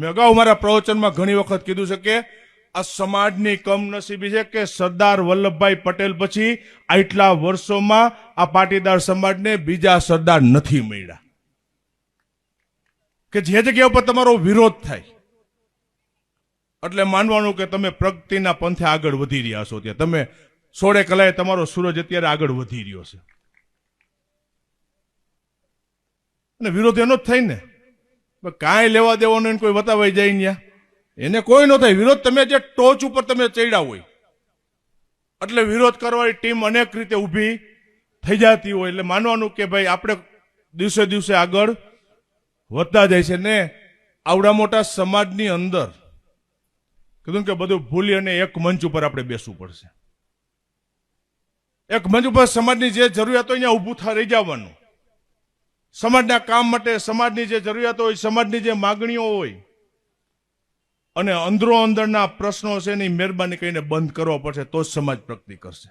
મેં અગાઉ મારા પ્રવચનમાં ઘણી વખત કીધું છે કે આ સમાજની કમનસીબી છે કે સરદાર વલ્લભભાઈ પટેલ પછી આટલા વર્ષોમાં આ પાટીદાર સમાજને બીજા સરદાર નથી મળ્યા. કે જે જગ્યા ઉપર તમારો વિરોધ થાય, એટલે માનવાનું કે તમે પ્રગતિના પંથે આગળ વધી રહ્યા છો ત્યાં. તમે સોળે કલાએ તમારો સૂરજ અત્યારે આગળ વધી રહ્યો છે. અને વિરોધ એનો જ થાય ને. કાંઈ લેવા દેવાનું એને કોઈ વતાવાઈ જાય ત્યાં એને કોઈ ન થાય. વિરોધ તમે જે ટોચ ઉપર તમે ચડ્યા હોય, એટલે વિરોધ કરવાની ટીમ અનેક રીતે ઊભી થઈ જતી હોય. એટલે માનવાનું કે ભાઈ, આપણે દિવસે દિવસે આગળ વધતા જાય છે ને આવડા મોટા સમાજની અંદર. કીધું કે બધું ભૂલી અને એક મંચ ઉપર આપણે બેસવું પડશે. એક મંચ ઉપર સમાજની જે જરૂરિયાત હોય ત્યાં ઊભું થઈ જવાનું. સમાજના કામ માટે સમાજની જે જરૂરિયાતો હોય, સમાજની જે માગણીઓ હોય, અને અંદરો અંદરના પ્રશ્નો છે એની મહેરબાની કરીને બંધ કરવો પડશે, તો જ સમાજ પ્રગતિ કરશે.